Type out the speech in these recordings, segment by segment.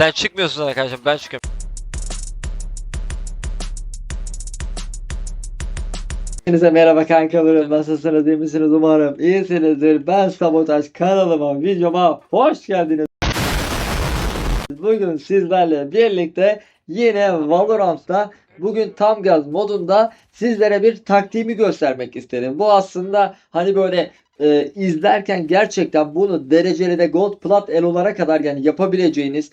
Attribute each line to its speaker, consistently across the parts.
Speaker 1: Sen çıkmıyorsun arkadaşlar ben çıkıyorum.
Speaker 2: Hepinize merhaba kankalarım. Nasılsınız? iyi misiniz? Umarım iyisinizdir. Ben Sabotaj kanalıma, videoma hoş geldiniz. Bugün sizlerle birlikte yine Valorant'ta bugün tam gaz modunda sizlere bir taktiğimi göstermek istedim. Bu aslında hani böyle e, izlerken gerçekten bunu dereceli de gold plat elolara kadar yani yapabileceğiniz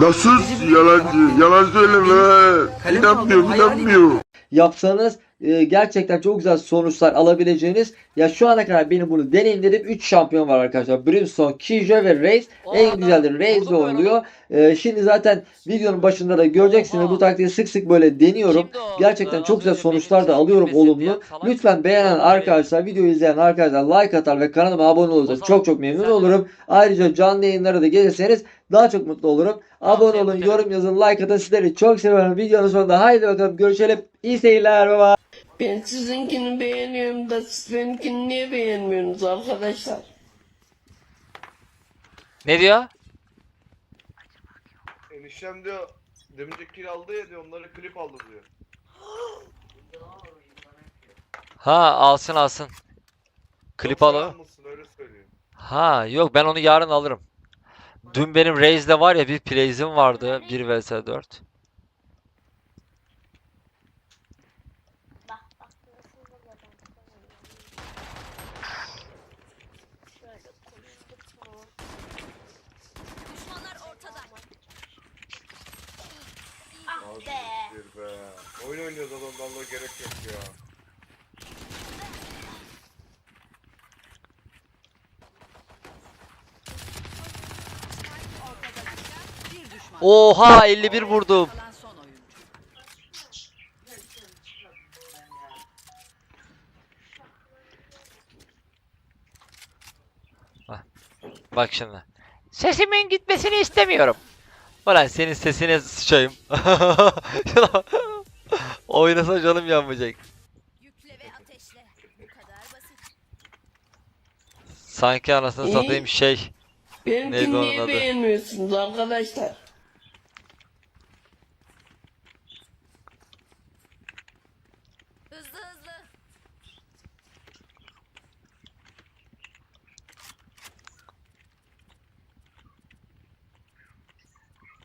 Speaker 3: Nasıl? Yalancı? Yalan söyleme. İnanmıyor, inanmıyor.
Speaker 2: yapsanız e, gerçekten çok güzel sonuçlar alabileceğiniz ya şu ana kadar benim bunu deneyimledim 3 şampiyon var arkadaşlar. Brimstone, Kijo ve Raze en güzelleri Raze oluyor. E, şimdi zaten videonun başında da göreceksiniz. Bu taktiği sık sık böyle deniyorum. Gerçekten çok güzel sonuçlar da alıyorum olumlu. lütfen beğenen arkadaşlar videoyu izleyen arkadaşlar like atar ve kanalıma abone olursa çok çok memnun olurum. ayrıca canlı yayınlara da gelirseniz daha çok mutlu olurum abone olun yorum yazın like atın sizleri çok seviyorum videonun sonunda haydi bakalım görüşelim iyi seyirler baba
Speaker 4: Ben sizinkini beğeniyorum da siz benimkini niye beğenmiyorsunuz arkadaşlar?
Speaker 1: Ne diyor?
Speaker 3: Eniştem diyor, demince kill aldı ya diyor, onları klip aldı diyor.
Speaker 1: Ha alsın alsın. Klip
Speaker 3: Yoksa
Speaker 1: al.
Speaker 3: almasın, öyle söylüyor.
Speaker 1: Ha yok ben onu yarın alırım. Dün benim Raze'de var ya bir plays'im vardı 1 vs 4.
Speaker 5: Bak bak nasıl da ben Şöyle konuştuk mu?
Speaker 6: Düşmanlar ortada.
Speaker 5: Ah be.
Speaker 3: Oyun oynuyoruz adamlarla gerek yok ya.
Speaker 1: Oha 51 vurdum.
Speaker 6: Kalan son oyuncu.
Speaker 1: Bak şimdi. Sesimin gitmesini istemiyorum. Ulan senin sesine sıçayım. Oynasa canım yanmayacak.
Speaker 6: Yükle ve ateşle. Bu kadar basit.
Speaker 1: Sanki anasını satayım şey. Neydi
Speaker 4: Benimkini
Speaker 1: onun
Speaker 4: niye
Speaker 1: adı?
Speaker 4: beğenmiyorsunuz arkadaşlar?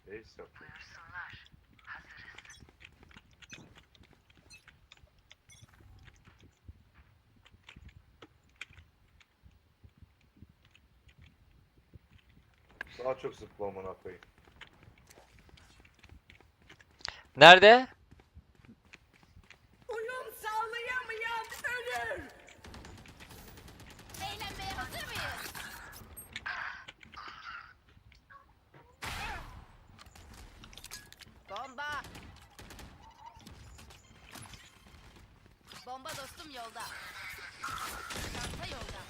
Speaker 3: Ace yaptı. Daha çok zıpla amına koyayım.
Speaker 1: Nerede?
Speaker 6: Dostum yolda. Çanta yolda.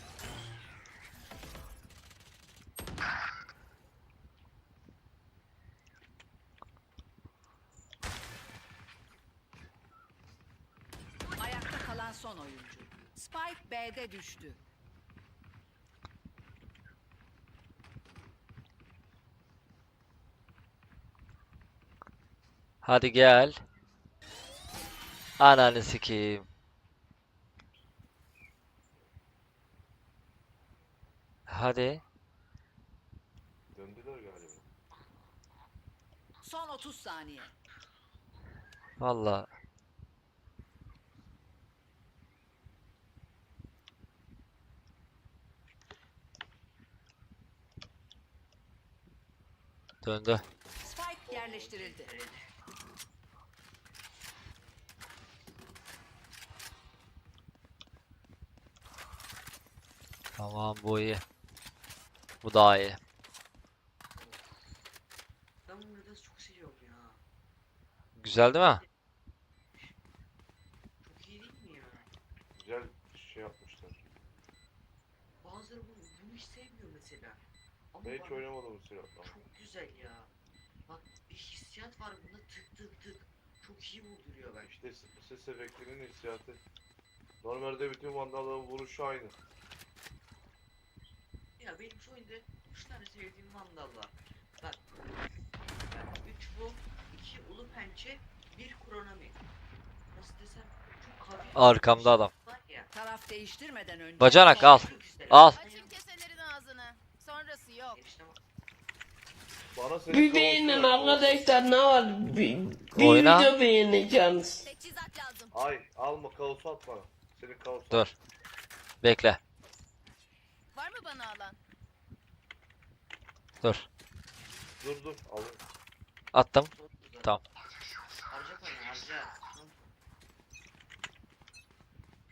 Speaker 7: Ayakta kalan son oyuncu. Spike B'de düştü.
Speaker 1: Hadi gel. Ananı sikeyim. Hadi.
Speaker 3: Döndüler galiba.
Speaker 7: Son 30 saniye.
Speaker 1: Valla. Döndü.
Speaker 7: Spike yerleştirildi.
Speaker 1: Tamam bu iyi. Bu daha iyi.
Speaker 8: Ben bunu nedense çok seviyorum ya.
Speaker 1: Güzel değil mi?
Speaker 8: Çok iyi değil mi ya?
Speaker 3: Güzel şey yapmışlar.
Speaker 8: Bazıları bunu, bunu hiç sevmiyor mesela. Ama
Speaker 3: Ben hiç
Speaker 8: bana
Speaker 3: oynamadım bu silahla.
Speaker 8: çok güzel ya. Bak bir hissiyat var bunda tık tık tık. Çok iyi vurduruyor ben.
Speaker 3: İşte ses efektinin hissiyatı. Normalde bütün vandalların vuruşu aynı.
Speaker 8: Ya benim şu oyunda 3 tane sevdiğim mandal var. Bak. Yani üç bu, iki ulu pençe, bir kronomi. Nasıl desem çok hafif.
Speaker 1: Arkamda
Speaker 8: şey
Speaker 1: adam.
Speaker 7: Taraf değiştirmeden önce.
Speaker 1: Bacanak al. Al.
Speaker 6: Açın keselerin ağzını. Sonrası yok.
Speaker 8: Bak.
Speaker 3: Bana
Speaker 4: Bir beğenin arkadaşlar ne var? Bir, bir
Speaker 1: Oyna.
Speaker 4: video.
Speaker 6: Teçhizat lazım.
Speaker 3: Ay alma kaosu at bana. Senin kaosu.
Speaker 1: Dur. Bekle.
Speaker 6: Var mı bana alan?
Speaker 1: Dur.
Speaker 3: Dur dur al.
Speaker 1: Attım. Tamam.
Speaker 8: Harca parayı harca.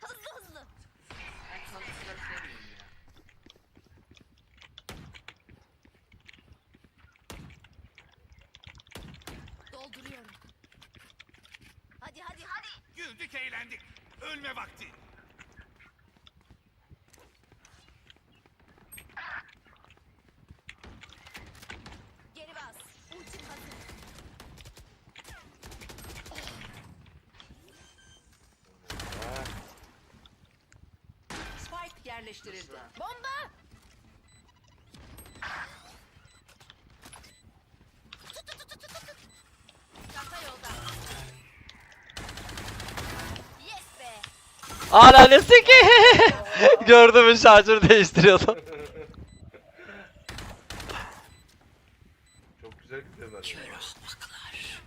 Speaker 6: Hızlı hızlı.
Speaker 8: Ben kalıpları sevmiyorum ya.
Speaker 6: Dolduruyorum. Hadi hadi hadi.
Speaker 9: Güldük eğlendik. Ölme vakti.
Speaker 7: Yerleştirildi.
Speaker 6: Bomba. Çanta yolda. Yes be.
Speaker 1: Ananesi ki. Gördün mü şarjör değiştiriyordu.
Speaker 3: Çok güzel gidiyor ben.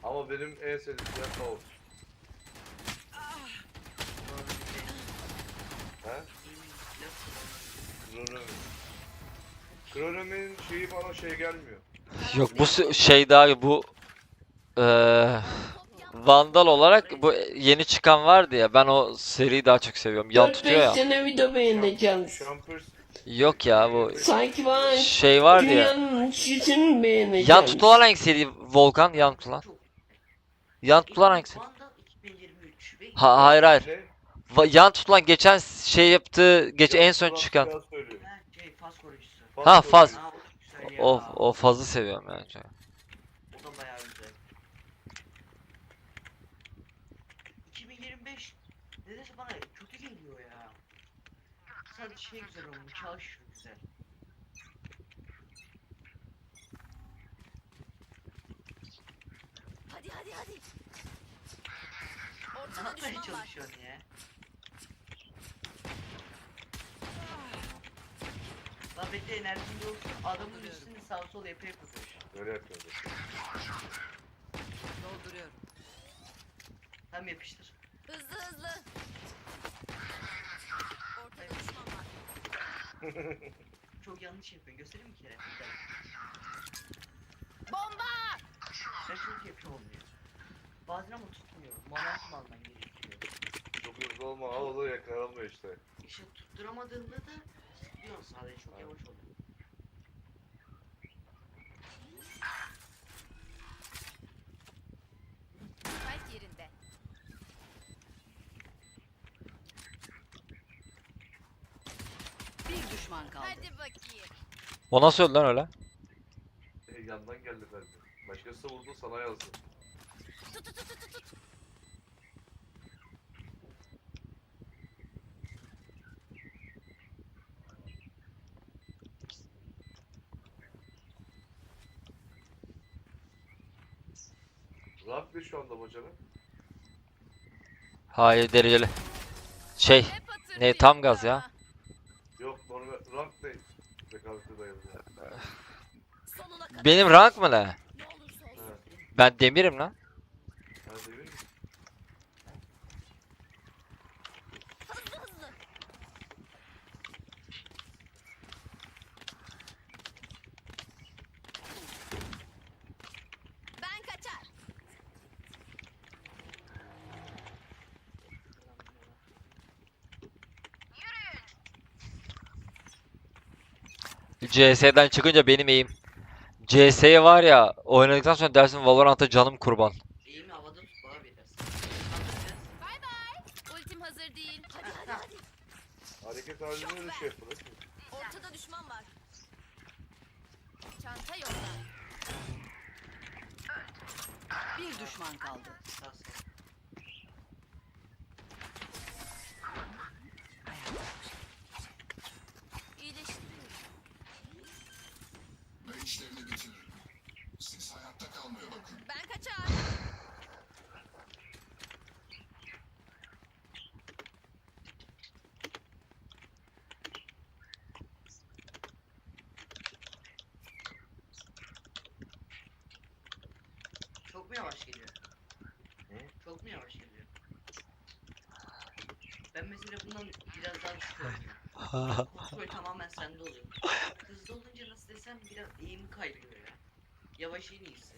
Speaker 3: Ama benim en sevdiğim yer kaos. He? Kronomi'nin şeyi bana şey gelmiyor.
Speaker 1: Yok bu s- şey daha bu eee Vandal olarak bu yeni çıkan vardı ya ben o seriyi daha çok seviyorum. Yan tutuyor
Speaker 4: 4-5
Speaker 1: ya.
Speaker 4: tane video.
Speaker 3: Jumpers
Speaker 1: Yok ya bu
Speaker 4: Sanki bana
Speaker 1: şey vardı ya.
Speaker 4: dünyanın çizini beğeneceğiniz.
Speaker 1: Yan tutulan hangi seri Volkan yan tutulan? Yan tutulan hangisi?
Speaker 8: Vandal 2023 ve
Speaker 1: Ha, hayır hayır.
Speaker 3: şey.
Speaker 1: Yan tutulan geçen şey yaptığı geç en son çıkan.
Speaker 8: Ha, şey faz koruyucusu.
Speaker 1: Ha, faz.
Speaker 8: Ha, o çok güzel ya.
Speaker 1: O o fazla seviyorum yani.
Speaker 8: O da bayağı güzel. 2025 nedense bana kötü geliyor ya. Sadece şey güzel olmuş, çalış güzel.
Speaker 6: Hadi hadi hadi.
Speaker 8: Ne
Speaker 6: Ortada
Speaker 8: yapmaya
Speaker 6: düşman var.
Speaker 8: çalışıyorsun ya? Lan bekle enerjin yoksa adamın üstünü sağ sol yapı yapıyor.
Speaker 3: Öyle yapıyordu.
Speaker 7: Dolduruyorum.
Speaker 8: Tam yapıştır.
Speaker 6: Hızlı hızlı. Ortada düşman var.
Speaker 8: Çok yanlış yapıyorsun. Göstereyim mi bir kere? Bir.
Speaker 6: Bomba.
Speaker 8: Ben çok yapıyor olmuyor. Bazen ama tutmuyor. Momentum alman gerekiyor.
Speaker 3: Çok hızlı olma al o da yakalanmıyor işte.
Speaker 8: İşte tutturamadığında da tutuyorsun sadece çok yavaş oluyor.
Speaker 6: Spike yerinde.
Speaker 7: Bir düşman kaldı.
Speaker 6: Hadi bakayım.
Speaker 1: O nasıl öldü lan öyle?
Speaker 3: E, yandan geldi bende. Başkası vurdu sana yazdı.
Speaker 6: Tut tut tut tut tut.
Speaker 3: Ne şu anda bacana?
Speaker 1: Hayır dereceli. Şey
Speaker 6: Ne
Speaker 1: tam gaz ya.
Speaker 3: Yok normal rank ne? Rekabete dayalı ya.
Speaker 6: Sonuna kadar.
Speaker 1: Benim rank mı ne? Ben demirim lan.
Speaker 6: Ben kaçar.
Speaker 1: CS'den çıkınca benim eğim. CS'ye var ya oynadıktan sonra dersin Valorant'a canım kurban.
Speaker 8: Eğimi havada tut bana bir dersin. Kaldıracağız.
Speaker 6: Bay bay. Ultim hazır değil. Hadi hadi hadi.
Speaker 3: Hareket halinde de şey yapılır.
Speaker 6: Ortada düşman var. Çanta yolda.
Speaker 7: Bir düşman kaldı.
Speaker 8: Sağ sağ.
Speaker 6: İyileştiriyorum.
Speaker 8: Çok mu yavaş geliyor? Çok mu yavaş geliyor? Ben mesela bundan biraz daha düşük oynuyorum. Kontrol tamamen sende oluyor. Hızlı olunca nasıl desem biraz eğim kaybıyor ya. Yavaş en iyisi.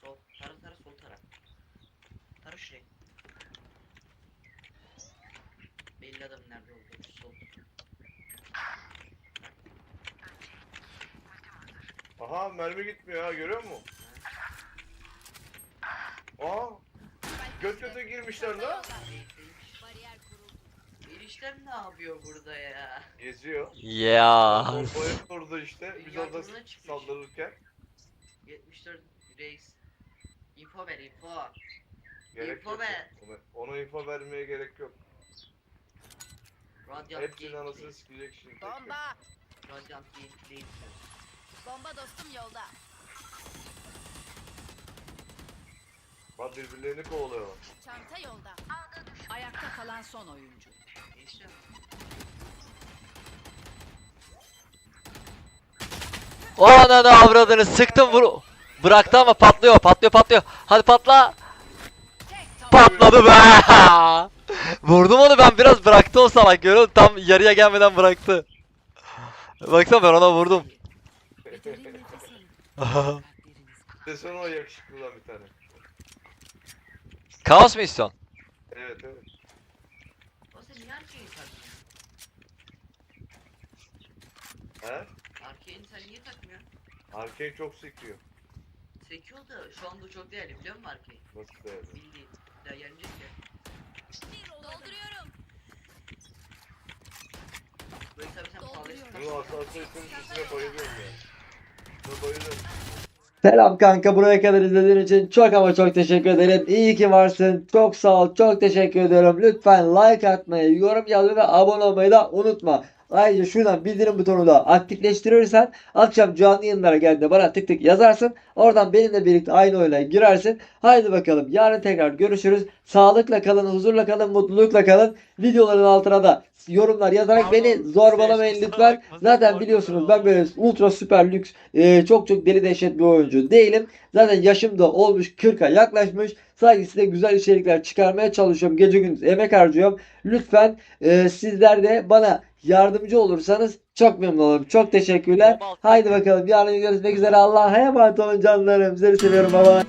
Speaker 8: Sol. Tara tara sol tara. Tara şuraya. Belli adamın nerede olduğu. Sol.
Speaker 3: Aha mermi gitmiyor ha görüyor musun? Aa göt göte girmişler lan.
Speaker 6: Bariyer kuruldu.
Speaker 8: Ne yapıyor burada ya?
Speaker 3: Geziyor.
Speaker 1: Ya.
Speaker 3: Bombaya vurdu işte. Biz orada
Speaker 8: Yardımına çıkmış.
Speaker 3: saldırırken.
Speaker 8: 74 reis. Info ver info.
Speaker 3: Gerek
Speaker 8: İnfo
Speaker 3: yok.
Speaker 8: ver.
Speaker 3: Ona, ona info vermeye gerek yok.
Speaker 8: Radyant
Speaker 3: Hepsinin anasını sikecek şimdi.
Speaker 6: Bomba.
Speaker 8: Radyant gameplay.
Speaker 6: Bomba dostum yolda.
Speaker 3: Bak birbirlerini kovalıyorlar.
Speaker 6: Çanta yolda.
Speaker 7: Ayakta kalan son oyuncu.
Speaker 1: O ananı avradını sıktım vur. Bıraktı ama patlıyor patlıyor patlıyor. Hadi patla. Patladı be. Vurdum onu ben biraz bıraktı o salak görüyor musun? Tam yarıya gelmeden bıraktı. Baksana ben ona vurdum.
Speaker 7: Derin nefes alın.
Speaker 3: Desene o yakışıklıdan bir tane.
Speaker 1: Kaos mu istiyorsun?
Speaker 3: Evet evet.
Speaker 8: O sen niye arkeyi takmıyorsun?
Speaker 3: He?
Speaker 8: Arkeyi sen niye takmıyorsun?
Speaker 3: Arkane çok sekiyor.
Speaker 8: Sekiyor da şu anda çok değerli biliyor musun arkeyi?
Speaker 3: Nasıl değerli?
Speaker 8: Bildiğin. Ya yenecek ya.
Speaker 6: Dolduruyorum.
Speaker 8: Böyle tabii sen pahalı
Speaker 3: Bunun hassasiyetinin üstüne bayılıyorum ya.
Speaker 2: Selam kanka buraya kadar izlediğin için çok ama çok teşekkür ederim. İyi ki varsın. Çok sağ ol. Çok teşekkür ediyorum. Lütfen like atmayı, yorum yazmayı ve abone olmayı da unutma. Ayrıca şuradan bildirim butonunu da aktifleştirirsen akşam canlı yayınlara geldiğinde bana tık tık yazarsın. Oradan benimle birlikte aynı oyuna girersin. Haydi bakalım yarın tekrar görüşürüz. Sağlıkla kalın, huzurla kalın, mutlulukla kalın. Videoların altına da yorumlar yazarak
Speaker 1: Pardon,
Speaker 2: beni zorbalamayın lütfen. Zaten biliyorsunuz ben böyle ultra süper lüks e, çok çok deli dehşet bir oyuncu değilim. Zaten yaşım da olmuş 40'a yaklaşmış. Sadece size güzel içerikler çıkarmaya çalışıyorum. Gece gündüz emek harcıyorum. Lütfen e, sizler de bana yardımcı olursanız çok memnun olurum. Çok teşekkürler. Haydi bakalım yarın görüşmek üzere. Allah'a emanet olun canlarım. Sizleri seviyorum. Baba.